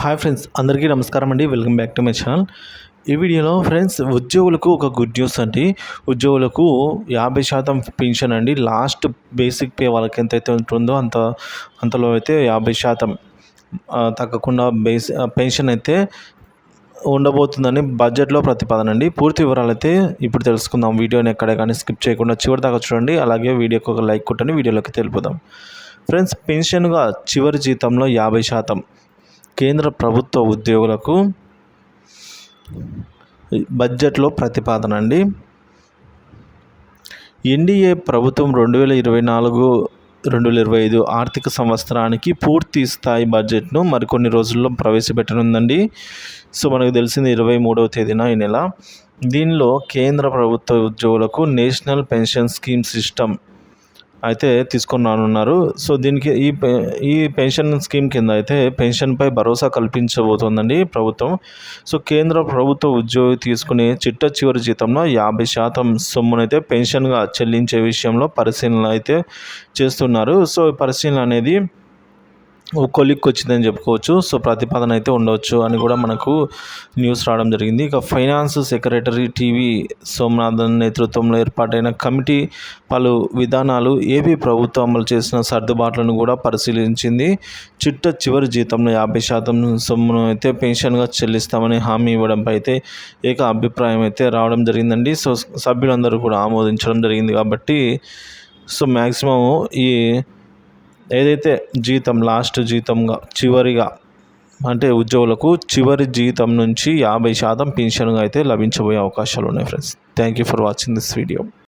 Hi friends అందరికీ నమస్కారం అండి. Welcome back to my channel. ఈ వీడియోలో ఫ్రెండ్స్ ఉద్యోగులకు ఒక గుడ్ న్యూస్ అండి. ఉద్యోగులకు యాభై శాతం పెన్షన్ అండి. లాస్ట్ బేసిక్ పే వాళ్ళకి ఎంతైతే ఉంటుందో అంత అంతలో అయితే యాభై శాతం తగ్గకుండా బేస్ పెన్షన్ అయితే ఉండబోతుందని బడ్జెట్లో ప్రతిపాదన అండి. పూర్తి వివరాలు అయితే ఇప్పుడు తెలుసుకుందాం. వీడియోని ఎక్కడ కానీ స్కిప్ చేయకుండా చివరి దాకా చూడండి. అలాగే వీడియోకి ఒక లైక్ కొట్టండి. వీడియోలోకి తెలుపుదాం ఫ్రెండ్స్ పెన్షన్గా చివరి జీతంలో యాభై శాతం కేంద్ర ప్రభుత్వ ఉద్యోగులకు బడ్జెట్లో ప్రతిపాదన అండి. ఎన్డీఏ ప్రభుత్వం రెండు వేల ఇరవై నాలుగు రెండు వేల ఇరవై ఐదు ఆర్థిక సంవత్సరానికి పూర్తి స్థాయి బడ్జెట్ను మరికొన్ని రోజుల్లో ప్రవేశపెట్టనుందండి. సో మనకు తెలిసింది ఇరవై మూడవ తేదీన ఈ నెల. దీనిలో కేంద్ర ప్రభుత్వ ఉద్యోగులకు నేషనల్ పెన్షన్ స్కీమ్ సిస్టమ్ అయితే తీసుకొని సో దీనికి ఈ ఈ పెన్షన్ స్కీమ్ కింద అయితే పెన్షన్పై భరోసా కల్పించబోతోందండి ప్రభుత్వం. సో కేంద్ర ప్రభుత్వ ఉద్యోగి తీసుకునే చిట్ట చివరి జీతంలో యాభై శాతం సొమ్మునైతే పెన్షన్గా చెల్లించే విషయంలో పరిశీలన అయితే చేస్తున్నారు. సో పరిశీలన అనేది కొలిక్కి వచ్చిందని చెప్పుకోవచ్చు. సో ప్రతిపాదన అయితే ఉండవచ్చు అని కూడా మనకు న్యూస్ రావడం జరిగింది. ఇక ఫైనాన్స్ సెక్రటరీ టీవీ సోమనాథన్ నేతృత్వంలో ఏర్పాటైన కమిటీ పలు విధానాలు ఏపీ ప్రభుత్వం అమలు చేసిన సర్దుబాట్లను కూడా పరిశీలించింది. చిట్ట చివరి జీతంలో యాభై శాతం సొమ్మును అయితే పెన్షన్గా చెల్లిస్తామని హామీ ఇవ్వడంపై అయితే ఏక అభిప్రాయం అయితే రావడం జరిగిందండి. సో సభ్యులందరూ కూడా ఆమోదించడం జరిగింది కాబట్టి సో మ్యాక్సిమం ఈ ఏదైతే జీతం లాస్ట్ జీతంగా చివరిగా అంటే ఉద్యోగులకు చివరి జీతం నుంచి యాభై శాతం పింఛన్గా అయితే లభించబోయే అవకాశాలు ఉన్నాయి friends thank you for watching this video